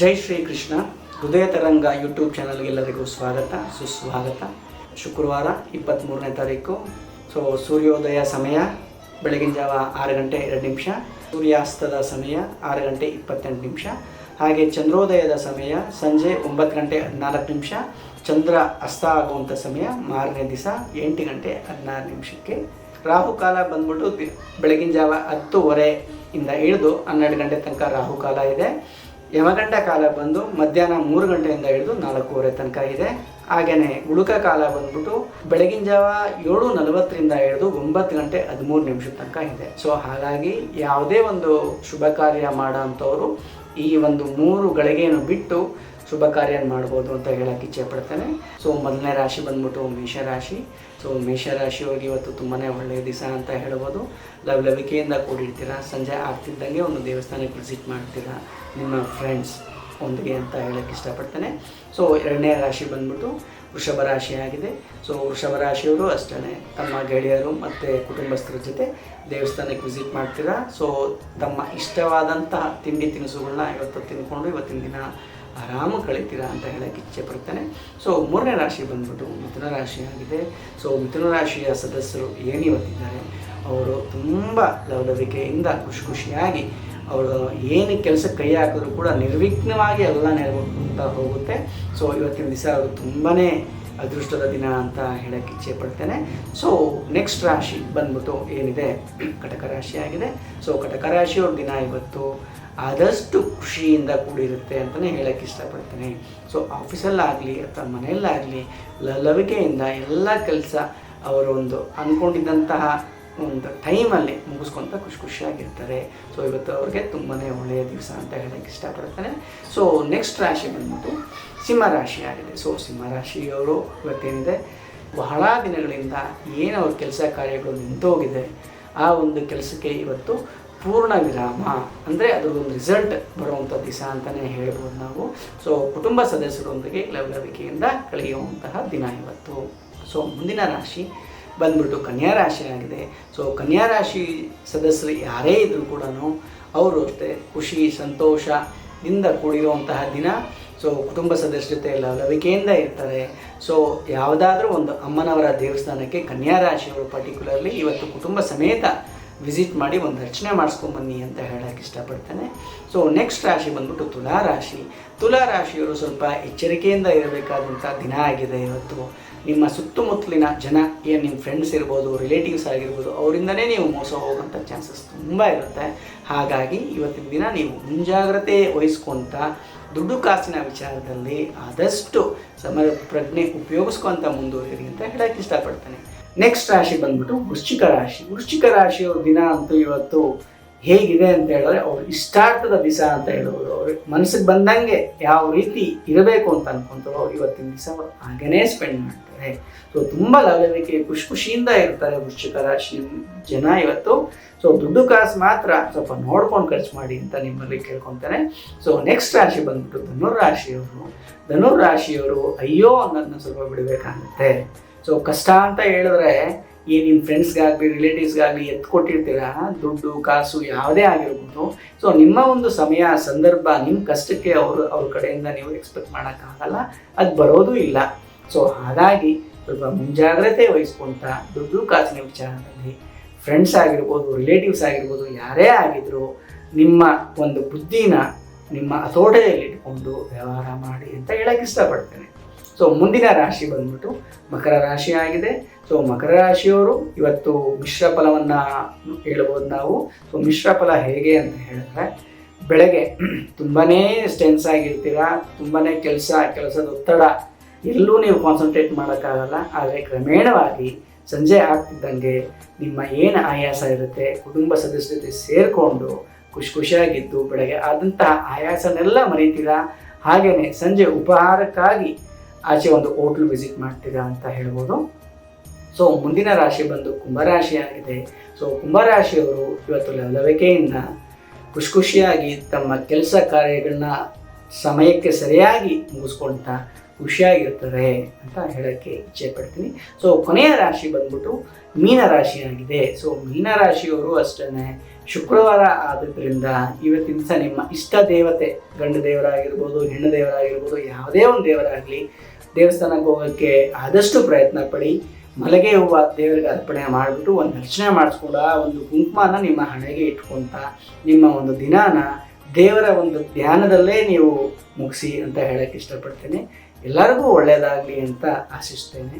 ಜೈ ಶ್ರೀ ಕೃಷ್ಣ ಹೃದಯ ತರಂಗ ಯೂಟ್ಯೂಬ್ ಚಾನಲ್ಗೆಲ್ಲರಿಗೂ ಸ್ವಾಗತ. ಸುಸ್ವಾಗತ. ಶುಕ್ರವಾರ ಇಪ್ಪತ್ತ್ಮೂರನೇ ತಾರೀಕು. ಸೊ ಸೂರ್ಯೋದಯ ಸಮಯ. ಬೆಳಗಿನ ಜಾವ ಆರು ಗಂಟೆ ಎರಡು ನಿಮಿಷ. ಸೂರ್ಯಾಸ್ತದ ಸಮಯ ಆರು ಗಂಟೆ ಇಪ್ಪತ್ತೆಂಟು ನಿಮಿಷ. ಹಾಗೆ ಚಂದ್ರೋದಯದ ಸಮಯ ಸಂಜೆ ಒಂಬತ್ತು ಗಂಟೆ ಹದಿನಾಲ್ಕು ನಿಮಿಷ. ಚಂದ್ರ ಅಸ್ತ ಆಗುವಂಥ ಸಮಯ ಮಾರನೇ ದಿವಸ ಎಂಟು ಗಂಟೆ ಹದಿನಾರು ನಿಮಿಷಕ್ಕೆ. ರಾಹುಕಾಲ ಬಂದ್ಬಿಟ್ಟು ಬೆಳಗಿನ ಜಾವ ಹತ್ತುವರೆ ಇಂದ ಹಿಡಿದು ಹನ್ನೆರಡು ಗಂಟೆ ತನಕ ರಾಹುಕಾಲ ಇದೆ. ಯಮಗಂಟ ಕಾಲ ಬಂದು ಮಧ್ಯಾಹ್ನ ಮೂರು ಗಂಟೆಯಿಂದ ಹಿಡಿದು ನಾಲ್ಕೂವರೆ ತನಕ ಇದೆ. ಹಾಗೆಯೇ ಉಳುಕ ಕಾಲ ಬಂದ್ಬಿಟ್ಟು ಬೆಳಗಿನ ಜಾವ ಏಳು ನಲವತ್ತರಿಂದ ಹಿಡಿದು ಒಂಬತ್ತು ಗಂಟೆ ಹದಿಮೂರು ನಿಮಿಷದ ತನಕ ಇದೆ. ಸೊ ಹಾಗಾಗಿ ಯಾವುದೇ ಒಂದು ಶುಭ ಕಾರ್ಯ ಮಾಡೋ ಅಂಥವ್ರು ಈ ಒಂದು ಮೂರು ಗಳಿಗೆಯನ್ನು ಬಿಟ್ಟು ಶುಭ ಕಾರ್ಯ ಮಾಡ್ಬೋದು ಅಂತ ಹೇಳಕ್ಕೆ ಇಚ್ಛೆ ಪಡ್ತೇನೆ. ಸೊ ಮೊದಲನೇ ರಾಶಿ ಬಂದ್ಬಿಟ್ಟು ಮೇಷರಾಶಿ ಸೊ ಮೇಷರಾಶಿಯವ್ರಿಗೆ ಇವತ್ತು ತುಂಬಾ ಒಳ್ಳೆಯ ದಿವಸ ಅಂತ ಹೇಳ್ಬೋದು. ಲವಲವಿಕೆಯಿಂದ ಕೂಡಿರ್ತೀರಾ, ಸಂಜೆ ಆಗ್ತಿದ್ದಂಗೆ ಒಂದು ದೇವಸ್ಥಾನಕ್ಕೆ ವಿಸಿಟ್ ಮಾಡ್ತೀರಾ, ನಿಮ್ಮ ಫ್ರೆಂಡ್ಸ್ ಒಂದಿಗೆ ಅಂತ ಹೇಳಕ್ಕೆ ಇಷ್ಟಪಡ್ತೇನೆ ಸೊ ಎರಡನೇ ರಾಶಿ ಬಂದ್ಬಿಟ್ಟು ವೃಷಭ ರಾಶಿ ಆಗಿದೆ. ಸೊ ವೃಷಭ ರಾಶಿಯವರು ಅಷ್ಟೇ ತಮ್ಮ ಗೆಳೆಯರು ಮತ್ತು ಕುಟುಂಬಸ್ಥರ ಜೊತೆ ದೇವಸ್ಥಾನಕ್ಕೆ ವಿಸಿಟ್ ಮಾಡ್ತೀರಾ. ಸೊ ತಮ್ಮ ಇಷ್ಟವಾದಂತಹ ತಿಂಡಿ ತಿನಿಸುಗಳನ್ನ ಇವತ್ತು ತಿಂದ್ಕೊಂಡು ಇವತ್ತಿನ ದಿನ ಆರಾಮ ಕಳೀತೀರಾ ಅಂತ ಹೇಳಕ್ಕೆ ಇಚ್ಛೆ ಪಡ್ತೇನೆ. ಸೊ ಮೂರನೇ ರಾಶಿ ಬಂದ್ಬಿಟ್ಟು ಮಿಥುನ ರಾಶಿ ಆಗಿದೆ. ಸೊ ಮಿಥುನ ರಾಶಿಯ ಸದಸ್ಯರು ಏನಿವತ್ತಿದ್ದಾರೆ ಅವರು ತುಂಬ ಲವಲವಿಕೆಯಿಂದ ಖುಷಿ ಖುಷಿಯಾಗಿ ಅವರು ಏನು ಕೆಲಸ ಕೈ ಹಾಕಿದ್ರು ಕೂಡ ನಿರ್ವಿಘ್ನವಾಗಿ ಎಲ್ಲ ನೆರವಂತ ಹೋಗುತ್ತೆ. ಸೊ ಇವತ್ತಿನ ದಿವಸ ಅವರು ತುಂಬಾ ಅದೃಷ್ಟದ ದಿನ ಅಂತ ಹೇಳಕ್ಕೆ ಇಚ್ಛೆ ಪಡ್ತೇನೆ. ಸೊ ನೆಕ್ಸ್ಟ್ ರಾಶಿ ಬಂದ್ಬಿಟ್ಟು ಏನಿದೆ? ಕಟಕ ರಾಶಿ ಆಗಿದೆ ಸೊ ಕಟಕ ರಾಶಿಯವ್ರ ದಿನ ಇವತ್ತು ಆದಷ್ಟು ಖುಷಿಯಿಂದ ಕೂಡಿರುತ್ತೆ ಅಂತಲೇ ಹೇಳಕ್ಕೆ ಇಷ್ಟಪಡ್ತೇನೆ. ಸೊ ಆಫೀಸಲ್ಲಾಗಲಿ ಅಥವಾ ಮನೆಯಲ್ಲಾಗಲಿ ಲವಿಕೆಯಿಂದ ಎಲ್ಲ ಕೆಲಸ ಅವರು ಒಂದು ಅಂದ್ಕೊಂಡಿದ್ದಂತಹ ಒಂದು ಟೈಮಲ್ಲಿ ಮುಗಿಸ್ಕೊಂತ ಖುಷಿ ಖುಷಿಯಾಗಿರ್ತಾರೆ. ಸೊ ಇವತ್ತು ಅವ್ರಿಗೆ ತುಂಬಾ ಒಳ್ಳೆಯ ದಿವಸ ಅಂತ ಹೇಳಕ್ಕೆ ಇಷ್ಟಪಡ್ತಾನೆ. ಸೊ ನೆಕ್ಸ್ಟ್ ರಾಶಿ ಬಂದ್ಬಿಟ್ಟು ಸಿಂಹ ರಾಶಿ ಆಗಿದೆ. ಸೊ ಸಿಂಹ ರಾಶಿಯವರು ಇವತ್ತೇನಿದೆ ಬಹಳ ದಿನಗಳಿಂದ ಏನು ಅವ್ರ ಕೆಲಸ ಕಾರ್ಯಗಳು ನಿಂತೋಗಿದೆ, ಆ ಒಂದು ಕೆಲಸಕ್ಕೆ ಇವತ್ತು ಪೂರ್ಣ ವಿರಾಮ ಅಂದರೆ ಒಂದು ರಿಸಲ್ಟ್ ಬರುವಂಥ ದಿವಸ ಅಂತಲೇ ಹೇಳ್ಬೋದು ನಾವು. ಸೊ ಕುಟುಂಬ ಸದಸ್ಯರೊಂದಿಗೆ ಲವಲವಿಕೆಯಿಂದ ಕಳೆಯುವಂತಹ ದಿನ ಇವತ್ತು. ಸೊ ಮುಂದಿನ ರಾಶಿ ಬಂದ್ಬಿಟ್ಟು ಕನ್ಯಾ ರಾಶಿ ಆಗಿದೆ. ಸೊ ಕನ್ಯಾ ರಾಶಿ ಸದಸ್ಯರು ಯಾರೇ ಇದ್ದರೂ ಕೂಡ ಅವರು ಅಷ್ಟೇ ಖುಷಿ ಸಂತೋಷದಿಂದ ಕೂಡಿರುವಂತಹ ದಿನ. ಸೊ ಕುಟುಂಬ ಸದಸ್ಯರ ಜೊತೆ ಲವಲವಿಕೆಯಿಂದ ಇರ್ತಾರೆ. ಸೊ ಯಾವುದಾದ್ರೂ ಒಂದು ಅಮ್ಮನವರ ದೇವಸ್ಥಾನಕ್ಕೆ ಕನ್ಯಾ ರಾಶಿಯವರು ಪರ್ಟಿಕ್ಯುಲರ್ಲಿ ಇವತ್ತು ಕುಟುಂಬ ಸಮೇತ ವಿಸಿಟ್ ಮಾಡಿ ಒಂದು ರಚನೆ ಮಾಡಿಸ್ಕೊಂಬನ್ನಿ ಅಂತ ಹೇಳಕ್ಕೆ ಇಷ್ಟಪಡ್ತೇನೆ. ಸೊ ನೆಕ್ಸ್ಟ್ ರಾಶಿ ಬಂದ್ಬಿಟ್ಟು ತುಲಾ ರಾಶಿ. ತುಲಾ ರಾಶಿಯವರು ಸ್ವಲ್ಪ ಎಚ್ಚರಿಕೆಯಿಂದ ಇರಬೇಕಾದಂಥ ದಿನ ಆಗಿದೆ ಇವತ್ತು. ನಿಮ್ಮ ಸುತ್ತಮುತ್ತಲಿನ ಜನ, ಏನು ನಿಮ್ಮ ಫ್ರೆಂಡ್ಸ್ ಇರ್ಬೋದು ರಿಲೇಟಿವ್ಸ್ ಆಗಿರ್ಬೋದು, ಅವರಿಂದನೇ ನೀವು ಮೋಸ ಹೋಗೋಂಥ ಚಾನ್ಸಸ್ ತುಂಬ ಇರುತ್ತೆ. ಹಾಗಾಗಿ ಇವತ್ತಿನ ದಿನ ನೀವು ಮುಂಜಾಗ್ರತೆ ವಹಿಸ್ಕೊತ ದುಡ್ಡು ಕಾಸಿನ ವಿಚಾರದಲ್ಲಿ ಆದಷ್ಟು ಸಮಯ ಪ್ರಜ್ಞೆ ಉಪಯೋಗಿಸ್ಕೊಂತ ಮುಂದುವರಿರಿ ಅಂತ ಹೇಳಕ್ಕೆ ಇಷ್ಟಪಡ್ತೇನೆ. ನೆಕ್ಸ್ಟ್ ರಾಶಿ ಬಂದ್ಬಿಟ್ಟು ವೃಶ್ಚಿಕ ರಾಶಿ. ವೃಶ್ಚಿಕ ರಾಶಿಯವ್ರ ದಿನ ಅಂತೂ ಇವತ್ತು ಹೇಗಿದೆ ಅಂತ ಹೇಳಿದ್ರೆ ಅವ್ರ ಇಷ್ಟಾರ್ಥದ ದಿಸ ಅಂತ ಹೇಳ್ಬೋದು ಅವ್ರ ಮನಸ್ಸಿಗೆ ಬಂದಂಗೆ ಯಾವ ರೀತಿ ಇರಬೇಕು ಅಂತ ಅನ್ಕೊಂತಾರೋ ಇವತ್ತಿನ ದಿವಸ ಅವ್ರು ಸ್ಪೆಂಡ್ ಮಾಡ್ತಾರೆ. ಸೊ ತುಂಬ ಲಭ್ಯವಿಕೆ ಖುಷಿ ಖುಷಿಯಿಂದ ಇರ್ತಾರೆ ವೃಶ್ಚಿಕ ರಾಶಿ ಜನ ಇವತ್ತು. ಸೊ ದುಡ್ಡು ಕಾಸು ಮಾತ್ರ ಸ್ವಲ್ಪ ನೋಡ್ಕೊಂಡು ಖರ್ಚು ಮಾಡಿ ಅಂತ ನಿಮ್ಮಲ್ಲಿ ಕೇಳ್ಕೊತಾರೆ ಸೊ ನೆಕ್ಸ್ಟ್ ರಾಶಿ ಬಂದ್ಬಿಟ್ಟು ಧನುರ್ ರಾಶಿಯವರು. ಧನುರ್ ರಾಶಿಯವರು ಅಯ್ಯೋ ಅನ್ನೋದನ್ನ ಸ್ವಲ್ಪ ಬಿಡಬೇಕಾಗುತ್ತೆ. ಸೊ ಕಷ್ಟ ಅಂತ ಹೇಳಿದ್ರೆ, ಈ ನಿಮ್ಮ ಫ್ರೆಂಡ್ಸ್ಗಾಗಲಿ ರಿಲೇಟಿವ್ಸ್ಗಾಗಲಿ ಎತ್ತು ಕೊಟ್ಟಿರ್ತೀರಾ ದುಡ್ಡು, ಕಾಸು ಯಾವುದೇ ಆಗಿರ್ಬೋದು. ಸೊ ನಿಮ್ಮ ಒಂದು ಸಮಯ, ಸಂದರ್ಭ ನಿಮ್ಮ ಕಷ್ಟಕ್ಕೆ ಅವರು, ಅವ್ರ ಕಡೆಯಿಂದ ನೀವು ಎಕ್ಸ್ಪೆಕ್ಟ್ ಮಾಡೋಕ್ಕಾಗಲ್ಲ. ಅದು ಬರೋದು ಇಲ್ಲ. ಸೊ ಹಾಗಾಗಿ ಸ್ವಲ್ಪ ಮುಂಜಾಗ್ರತೆ ವಹಿಸ್ಕೊಂತ, ದುಡ್ಡು ಕಾಸಿನ ವಿಚಾರದಲ್ಲಿ ಫ್ರೆಂಡ್ಸ್ ಆಗಿರ್ಬೋದು ರಿಲೇಟಿವ್ಸ್ ಆಗಿರ್ಬೋದು, ಯಾರೇ ಆಗಿದ್ರು ನಿಮ್ಮ ಒಂದು ಬುದ್ಧಿನ ನಿಮ್ಮ ಹತೋಟೆಯಲ್ಲಿ ಇಟ್ಕೊಂಡು ವ್ಯವಹಾರ ಮಾಡಿ ಅಂತ ಹೇಳಕ್ಕೆ ಇಷ್ಟಪಡ್ತೇನೆ. ಸೊ ಮುಂದಿನ ರಾಶಿ ಬಂದ್ಬಿಟ್ಟು ಮಕರ ರಾಶಿ ಆಗಿದೆ. ಸೊ ಮಕರ ರಾಶಿಯವರು ಇವತ್ತು ಮಿಶ್ರ ಫಲವನ್ನ ಹೇಳ್ಬೋದು ನಾವು. ಸೊ ಮಿಶ್ರ ಫಲ ಹೇಗೆ ಅಂತ ಹೇಳಿದ್ರೆ ಬೆಳಗ್ಗೆ ತುಂಬಾ ಸ್ಟೆನ್ಸ್ ಆಗಿರ್ತೀರಾ ತುಂಬಾ ಕೆಲಸ, ಕೆಲಸದ ಒತ್ತಡ ಎಲ್ಲೂ ನೀವು ಕಾನ್ಸಂಟ್ರೇಟ್ ಮಾಡೋಕ್ಕಾಗಲ್ಲ. ಆದರೆ ಕ್ರಮೇಣವಾಗಿ ಸಂಜೆ ಆಗ್ತಿದ್ದಂಗೆ ನಿಮ್ಮ ಏನು ಆಯಾಸ ಇರುತ್ತೆ, ಕುಟುಂಬ ಸದಸ್ಯರ ಜೊತೆ ಸೇರಿಕೊಂಡು ಖುಷಿ ಖುಷಿಯಾಗಿದ್ದು, ಬೆಳಗ್ಗೆ ಆದಂತಹ ಆಯಾಸನೆಲ್ಲ ಮರಿತೀರಾ. ಹಾಗೆಯೇ ಸಂಜೆ ಉಪಹಾರಕ್ಕಾಗಿ ಆಚೆ ಒಂದು ಹೋಟ್ಲ್ ವಿಸಿಟ್ ಮಾಡ್ತೀರಾ ಅಂತ ಹೇಳ್ಬೋದು. ಸೊ ಮುಂದಿನ ರಾಶಿ ಬಂದು ಕುಂಭರಾಶಿ ಆಗಿದೆ ಸೊ ಕುಂಭರಾಶಿಯವರು ಇವತ್ತು ಲವಲವಿಕೆಯಿಂದ ಖುಷಿ ಖುಷಿಯಾಗಿ ತಮ್ಮ ಕೆಲಸ ಕಾರ್ಯಗಳನ್ನ ಸಮಯಕ್ಕೆ ಸರಿಯಾಗಿ ಮುಗಿಸ್ಕೊಳ್ತಾ ಖುಷಿಯಾಗಿರ್ತಾರೆ ಅಂತ ಹೇಳೋಕ್ಕೆ ಇಚ್ಛೆ ಪಡ್ತೀನಿ. ಸೊ ಕೊನೆಯ ರಾಶಿ ಬಂದ್ಬಿಟ್ಟು ಮೀನರಾಶಿ ಆಗಿದೆ ಸೊ ಮೀನರಾಶಿಯವರು ಅಷ್ಟೇ ಶುಕ್ರವಾರ ಆದ್ರಿಂದ ಇವತ್ತಿನ ದಿವಸ ನಿಮ್ಮ ಇಷ್ಟ ದೇವತೆ ಗಂಡು ದೇವರಾಗಿರ್ಬೋದು, ಹೆಣ್ಣು ದೇವರಾಗಿರ್ಬೋದು, ಯಾವುದೇ ಒಂದು ದೇವರಾಗಲಿ ದೇವಸ್ಥಾನಕ್ಕೆ ಹೋಗೋಕ್ಕೆ ಆದಷ್ಟು ಪ್ರಯತ್ನ ಪಡಿ. ಮಲಗೆ ಹೂವು ದೇವರಿಗೆ ಅರ್ಪಣೆ ಮಾಡಿಬಿಟ್ಟು ಒಂದು ಅರ್ಚನೆ ಮಾಡಿಸ್ಕೊಂಡು ಒಂದು ಕುಂಕುಮನ ನಿಮ್ಮ ಹಣೆಗೆ ಇಟ್ಕೊಂತ ನಿಮ್ಮ ಒಂದು ದಿನಾನ ದೇವರ ಒಂದು ಧ್ಯಾನದಲ್ಲೇ ನೀವು ಮುಗಿಸಿ ಅಂತ ಹೇಳಕ್ಕೆ ಇಷ್ಟಪಡ್ತೇನೆ. ಎಲ್ಲರಿಗೂ ಒಳ್ಳೆಯದಾಗಲಿ ಅಂತ ಆಶಿಸ್ತೇನೆ.